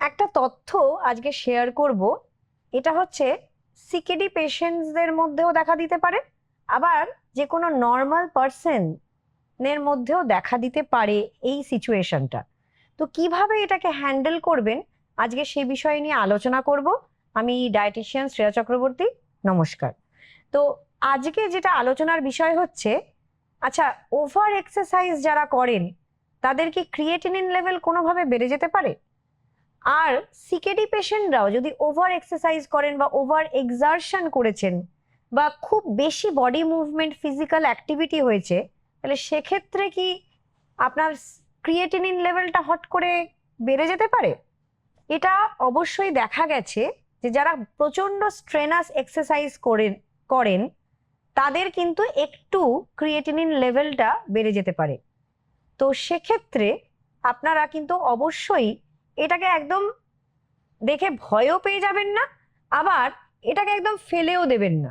একটা তথ্য আজকে শেয়ার করব। এটা হচ্ছে সিকেডি পেশেন্টসদের মধ্যেও দেখা দিতে পারে, আবার যে কোনো নর্মাল পার্সনের মধ্যেও দেখা দিতে পারে এই সিচুয়েশনটা তো কীভাবে এটাকে হ্যান্ডেল করবেন? আজকে সেই বিষয় নিয়ে আলোচনা করব। আমি ডায়েটিশিয়ান শ্রেয়া চক্রবর্তী, নমস্কার। তো আজকে যেটা আলোচনার বিষয় হচ্ছে আচ্ছা ওভার এক্সারসাইজ যারা করেন, তাদের কি ক্রিয়েটিনিন লেভেল কোনোভাবে বেড়ে যেতে পারে? আর সিকেডি পেশেন্টরাও যদি ওভার এক্সারসাইজ করেন বা ওভার এক্সারশন করেছেন বা খুব বেশি বডি মুভমেন্ট ফিজিক্যাল অ্যাক্টিভিটি হয়েছে, তাহলে সেক্ষেত্রে কি আপনার ক্রিয়েটিনিন লেভেলটা হট করে বেড়ে যেতে পারে? এটা অবশ্যই দেখা গেছে যে যারা প্রচণ্ড স্ট্রেনাস এক্সারসাইজ করেন করেন, তাদের কিন্তু একটু ক্রিয়েটিনিন লেভেলটা বেড়ে যেতে পারে। তো সেক্ষেত্রে আপনারা কিন্তু অবশ্যই এটাকে একদম দেখে ভয়ও পেয়ে যাবেন না, আবার এটাকে একদম ফেলেও দেবেন না।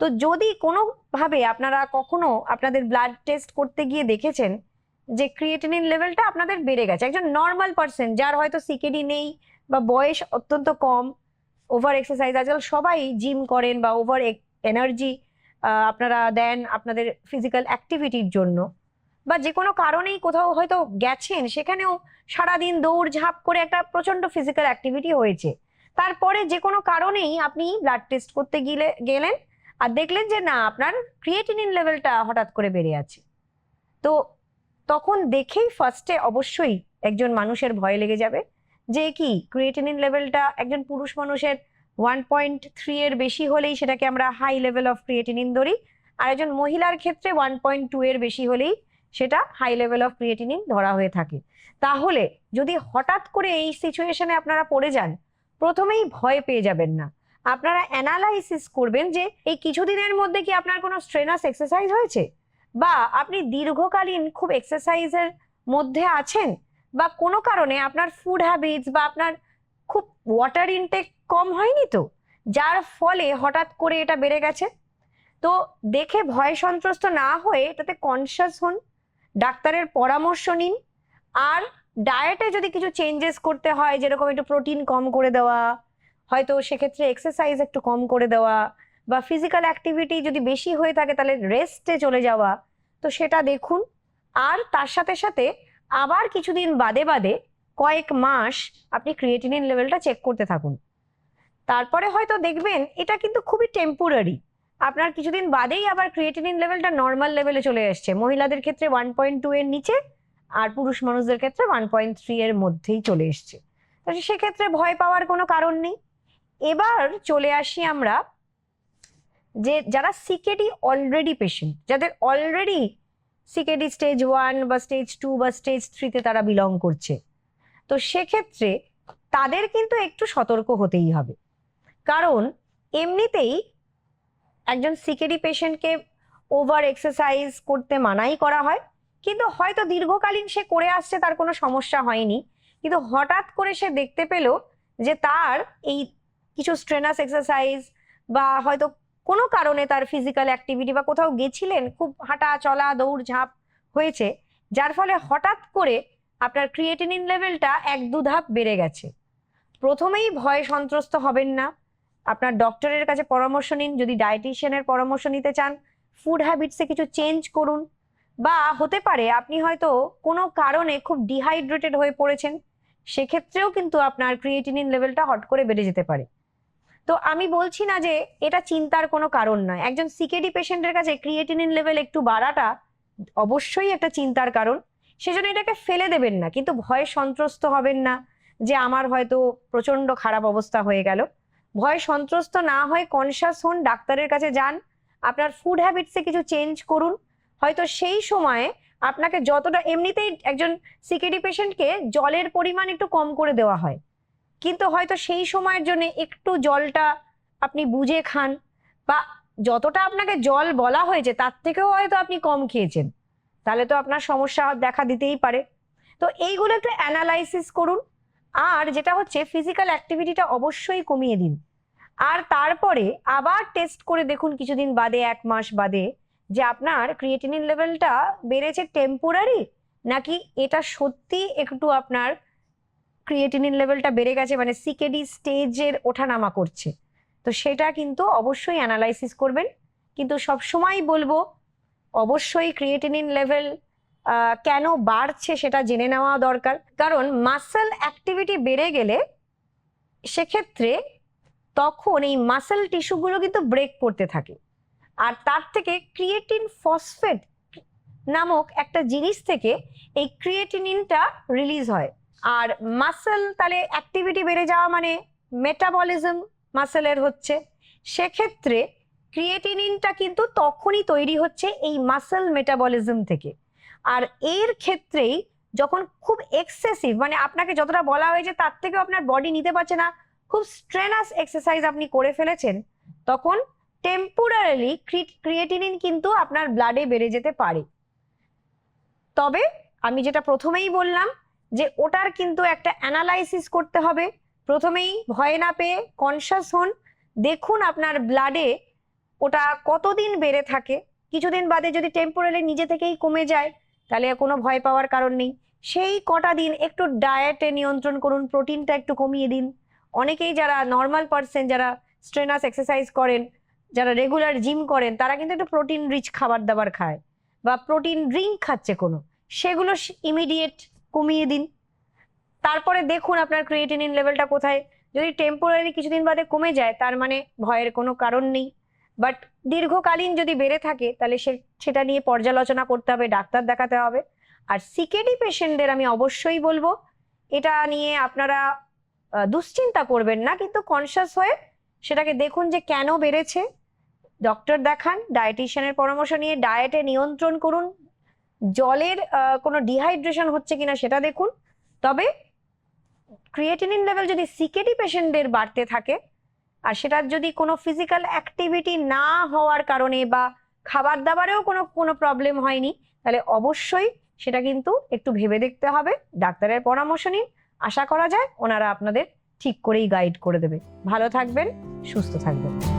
তো যদি কোনোভাবে আপনারা কখনো আপনাদের ব্লাড টেস্ট করতে গিয়ে দেখেছেন যে ক্রিয়েটিনিন লেভেলটা আপনাদের বেড়ে গেছে, একজন নর্মাল পার্সন যার হয়তো সিকেডি নেই বা বয়স অত্যন্ত কম ওভার এক্সারসাইজ আজকাল সবাই জিম করেন বা ওভার এনার্জি আপনারা দেন আপনাদের ফিজিক্যাল অ্যাক্টিভিটির জন্য বা যে কোনো কারণেই কোথাও হয়তো গেছেন, সেখানেও সারাদিন দৌড় ঝাঁপ করে একটা প্রচণ্ড ফিজিক্যাল অ্যাক্টিভিটি হয়েছে। তারপরে যে কোনো কারণেই আপনি ব্লাড টেস্ট করতে গেলে, গেলেন আর দেখলেন যে না, আপনার ক্রিয়েটিনিন লেভেলটা হঠাৎ করে বেড়ে আছে। তো তখন দেখেই ফার্স্টে অবশ্যই একজন মানুষের ভয় লেগে যাবে যে কি ক্রিয়েটিনিন লেভেলটা একজন পুরুষ মানুষের ওয়ান পয়েন্ট থ্রি এর বেশি হলেই সেটাকে আমরা হাই লেভেল অফ ক্রিয়েটিনিন ধরি, আর একজন মহিলার ক্ষেত্রে ওয়ান পয়েন্ট টু এর বেশি হলেই সেটা হাই লেভেল অফ ক্রিয়েটিনিন ধরা হয়ে থাকে। তাহলে যদি হঠাৎ করে এই সিচুয়েশনে আপনারা পড়ে যান, প্রথমেই ভয় পেয়ে যাবেন না। আপনারা অ্যানালাইসিস করবেন যে এই কিছুদিনের মধ্যে কি আপনার কোনো স্ট্রেনাস এক্সারসাইজ হয়েছে? বা আপনি দীর্ঘকালীন খুব এক্সারসাইজের মধ্যে আছেন? বা কোনো কারণে আপনার ফুড হ্যাবিটস বা আপনার খুব ওয়াটার ইনটেক কম হয়নি তো? যার ফলে হঠাৎ করে এটা বেড়ে গেছে। তো দেখে ভয় সন্ত্রস্ত না হয়ে এটাতে কনসিয়াস হন। ডাক্তারের পরামর্শ নিন। আর ডায়েটে যদি কিছু চেঞ্জেস করতে হয়, যেরকম একটু প্রোটিন কম করে দেওয়া, হয়তো সেক্ষেত্রে এক্সারসাইজ একটু কম করে দেওয়া, বা ফিজিক্যাল অ্যাক্টিভিটি যদি বেশি হয়ে থাকে, তাহলে রেস্টে চলে যাওয়া, তো সেটা দেখুন। আর তার সাথে সাথে আবার কিছুদিন বাদে বাদে কয়েক মাস আপনি ক্রিয়েটিনিন লেভেলটা চেক করতে থাকুন। তারপরে হয়তো দেখবেন এটা কিন্তু খুবই টেম্পোরারি আপনার কিছুদিন বাদেই আবার ক্রিয়েটিনিন লেভেলটা নর্মাল লেভেলে চলে এসছে। মহিলাদের ক্ষেত্রে ওয়ান পয়েন্ট টু এর নিচে আর পুরুষ মানুষদের ক্ষেত্রে ওয়ান পয়েন্ট থ্রি এর মধ্যেই চলে এসছে। তো সেক্ষেত্রে ভয় পাওয়ার কোনো কারণ নেই। এবার চলে আসি আমরা যে যারা সিকেডি অলরেডি পেশেন্ট যাদের অলরেডি সিকেডি স্টেজ ওয়ান বা স্টেজ টু বা স্টেজ থ্রিতে তারা বিলং করছে। তো সেক্ষেত্রে তাদের কিন্তু একটু সতর্ক হতেই হবে। কারণ এমনিতেই একজন সিকেডি পেশেন্টকে ওভার এক্সারসাইজ করতে মানাই করা হয়। কিন্তু হয়তো দীর্ঘকালীন সে করে আসছে, তার কোনো সমস্যা হয়নি। কিন্তু হঠাৎ করে সে দেখতে পেল যে তার এই কিছু স্ট্রেনাস এক্সারসাইজ বা হয়তো কোনো কারণে তার ফিজিক্যাল অ্যাক্টিভিটি বা কোথাও গেছিলেন, খুব হাঁটা, চলা, দৌড়, ঝাঁপ হয়েছে, যার ফলে হঠাৎ করে আপনার ক্রিয়েটিনিন লেভেলটা এক দু ধাপ বেড়ে গেছে। প্রথমেই ভয় সন্ত্রস্ত হবেন না। আপনার ডক্টরের কাছে পরামর্শ নিন, যদি ডায়েটিশিয়ানের পরামর্শ নিতে চান ফুড হ্যাবিটসে কিছু চেঞ্জ করুন। বা হতে পারে আপনি হয়তো কোনো কারণে খুব ডিহাইড্রেটেড হয়ে পড়েছেন, সেক্ষেত্রেও কিন্তু আপনার ক্রিয়েটিনিন লেভেলটা হট করে বেড়ে যেতে পারে। তো আমি বলছি না যে এটা চিন্তার কোনো কারণ নয়। একজন সিকেডি পেশেন্টের কাছে ক্রিয়েটিনিন লেভেল একটু বাড়াটা অবশ্যই একটা চিন্তার কারণ। সেজন্য এটাকে ফেলে দেবেন না, কিন্তু ভয়ে সন্ত্রস্ত হবেন না যে আমার হয়তো প্রচণ্ড খারাপ অবস্থা হয়ে গেল। ভয় সন্ত্রস্ত না হয় কনসাস হন, ডাক্তারের কাছে যান। আপনার ফুড হ্যাবিটসে কিছু চেঞ্জ করুন। হয়তো সেই সময়ে আপনাকে যতটা, এমনিতেই একজন সিকেডি পেশেন্টকে জলের পরিমাণ একটু কম করে দেওয়া হয়। কিন্তু হয়তো সেই সময়ের জন্য একটু জলটা আপনি বুঝে খান বা যতটা আপনাকে জল বলা হয়েছে তার থেকেও হয়তো আপনি কম খেয়েছেন। তাহলে তো আপনার সমস্যা দেখা দিতেই পারে। তো এইগুলো একটু অ্যানালাইসিস করুন। আর যেটা হচ্ছে ফিজিক্যাল অ্যাক্টিভিটিটা অবশ্যই কমিয়ে দিন। আর তারপরে আবার টেস্ট করে দেখুন কিছুদিন বাদে, এক মাস বাদে, যে আপনার ক্রিয়েটিনিন লেভেলটা বেড়েছে টেম্পোরারি নাকি এটা সত্যি একটু আপনার ক্রিয়েটিনিন লেভেলটা বেড়ে গেছে মানে সিকেডি স্টেজের ওঠানামা করছে। তো সেটা কিন্তু অবশ্যই অ্যানালাইসিস করবেন। কিন্তু সব সময় বলব, অবশ্যই ক্রিয়েটিনিন লেভেল কেন বাড়ছে সেটা জেনে নেওয়া দরকার। কারণ মাসেল অ্যাক্টিভিটি বেড়ে গেলে সেক্ষেত্রে তখন এই মাসেল টিস্যুগুলো কিন্তু ব্রেক করতে থাকে। আর তার থেকে ক্রিয়েটিন ফসফেট নামক একটা জিনিস থেকে এই ক্রিয়েটিনিনটা রিলিজ হয়। আর মাসেল তাহলে অ্যাক্টিভিটি বেড়ে যাওয়া মানে মেটাবলিজম মাসেলের হচ্ছে। সেক্ষেত্রে ক্রিয়েটিনিনটা কিন্তু তখনই তৈরি হচ্ছে এই মাসেল মেটাবলিজম থেকে। আর এর ক্ষেত্রেই যখন খুব এক্সেসিভ মানে আপনাকে যতটা বলা হয়েছে তার থেকেও আপনার বডি নিতে পারছে না, খুব স্ট্রেনাস এক্সারসাইজ আপনি করে ফেলেছেন, তখন টেম্পোরারিলি ক্রিয়েটিনিন কিন্তু আপনার ব্লাডে বেড়ে যেতে পারে। তবে আমি যেটা প্রথমেই বললাম যে ওটার কিন্তু একটা অ্যানালাইসিস করতে হবে। প্রথমেই ভয় না পেয়ে কনসাস হন। দেখুন আপনার ব্লাডে ওটা কতদিন বেড়ে থাকে। কিছুদিন বাদে যদি টেম্পোরারি নিজে থেকেই কমে যায় তাহলে কোনো ভয় পাওয়ার কারণ নেই। সেই কটা দিন একটু ডায়েটে নিয়ন্ত্রণ করুন প্রোটিনটা একটু কমিয়ে দিন। অনেকেই যারা নর্মাল পার্সন যারা স্ট্রেনাস এক্সারসাইজ করেন, যারা রেগুলার জিম করেন, তারা কিন্তু একটু প্রোটিন রিচ খাবার দাবার খায় বা প্রোটিন ড্রিঙ্ক খাচ্ছে কোনো, সেগুলো ইমিডিয়েট কমিয়ে দিন। তারপরে দেখুন আপনার ক্রিয়েটিনিন লেভেলটা কোথায়। যদি টেম্পোরারি কিছুদিন বাদে কমে যায়, তার মানে ভয়ের কোনো কারণ নেই। বাট দীর্ঘকালীন যদি বেড়ে থাকে, তাহলে সেটা নিয়ে পর্যালোচনা করতে হবে, ডাক্তার দেখাতে হবে। আর সিকেডি পেশেন্টদের আমি অবশ্যই বলব, এটা নিয়ে আপনারা দুশ্চিন্তা করবেন না, কিন্তু কনসাস হয়ে সেটাকে দেখুন যে কেন বেড়েছে। ডক্টর দেখান ডায়েটিশিয়ানের পরামর্শ নিয়ে ডায়েটে নিয়ন্ত্রণ করুন। জলের কোনো ডিহাইড্রেশন হচ্ছে কিনা সেটা দেখুন। তবে ক্রিয়েটিনিন লেভেল যদি সিকেডি পেশেন্টদের বাড়তে থাকে আর সেটার যদি কোনো ফিজিক্যাল অ্যাক্টিভিটি না হওয়ার কারণে বা খাবার দাবারেও কোনো কোনো প্রবলেম হয়নি, তাহলে অবশ্যই সেটা কিন্তু একটু ভেবে দেখতে হবে, ডাক্তারের পরামর্শ নিন। আশা করা যায় ওনারা আপনাদের ঠিক করেই গাইড করে দেবে। ভালো থাকবেন, সুস্থ থাকবেন।